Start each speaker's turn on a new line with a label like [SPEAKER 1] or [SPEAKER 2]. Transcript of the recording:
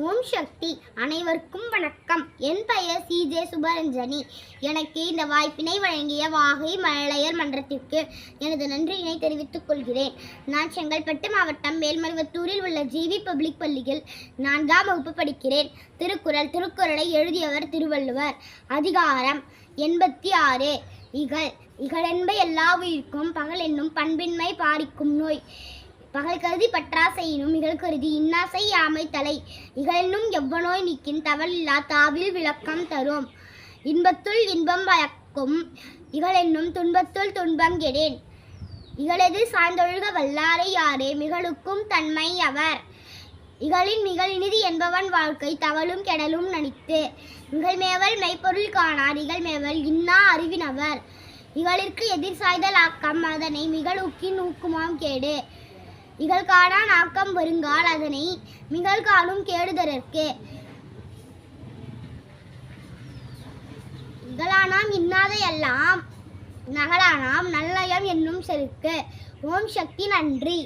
[SPEAKER 1] ஓம் சக்தி அனைவருக்கும் வணக்கம். என் பெயர் சிஜே சுபரஞ்சனி. எனக்கு இந்த வாய்ப்பினை வழங்கிய வாகை மலையர் மன்றத்திற்கு எனது நன்றியினை தெரிவித்துக் கொள்கிறேன். நான் செங்கல்பட்டு மாவட்டம் மேல்மருவத்தூரில் உள்ள ஜிவி பப்ளிக் பள்ளியில் நான்காம் வகுப்பு படிக்கிறேன். திருக்குறள் திருக்குறளை எழுதியவர் திருவள்ளுவர். அதிகாரம் எண்பத்தி ஆறு. இகழ் இகழென்ப எல்லா உயிர்க்கும் பகல் என்னும் பண்பின்மை பாரிக்கும் நோய். பகல் கருதி பற்றாசையினும் இகழ் கருதி இன்னாசை யாமை தலை. இகழென்னும் எவ்வனோய் நிற்கின் தவளில்லா தாவில் விளக்கம் தரும். இன்பத்துள் இன்பம் பயக்கும் இகழென்னும் துன்பத்துள் துன்பம் கெடேன். இகழெது சார்ந்தொழுக வல்லாரை யாரே மிகளுக்கும் தன்மை அவர். இகழின் மிகழினிது என்பவன் வாழ்க்கை தவளும் கெடலும் நடித்து இகழ்மேவல் மெய்ப்பொருள் காணார் இகழ்மேவல் இன்னா அறிவினவர் இகழிற்கு எதிர் சாய்தல் ஆக்கம் அதனை மிகழூக்கின் ஊக்குமாம் கேடு. இகழ்காடா நாக்கம் வருங்கால் அதனை மிகழ் காணும் கேடுதற்கு இகழானாம் இன்னாத எல்லாம் நகலானாம் நல்லயம் என்னும் செருக்கு. ஓம் சக்தி நன்றி.